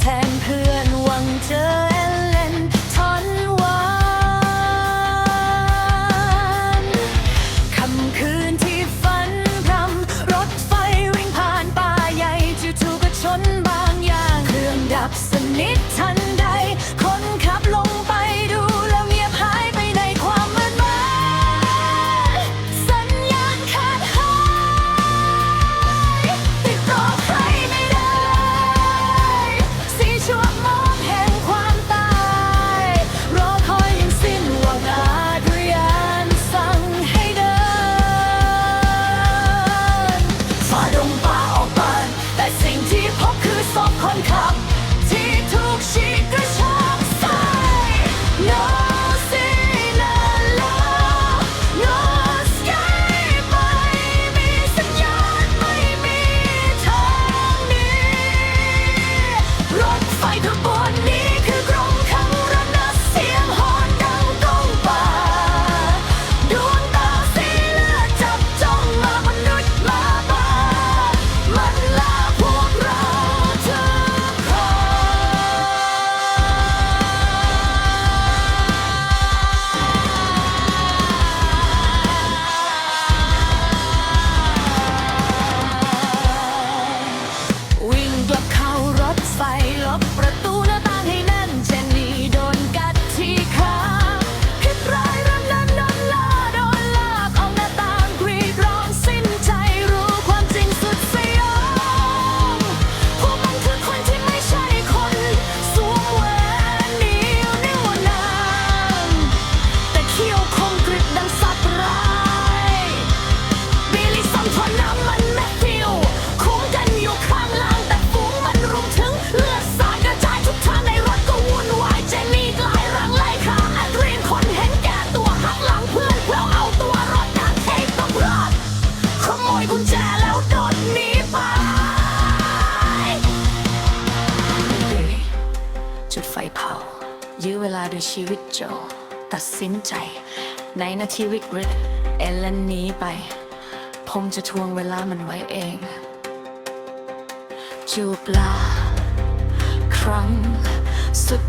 แทนเพื่อนหวังเจอเอเลนทน ยื้อเวลาด้วยชีวิตโจ ตัดสินใจ ในนาทีวิกฤตเอลเลนหนีไป ผมจะทวงเวลามันไว้เอง จูบลา ครั้งสุด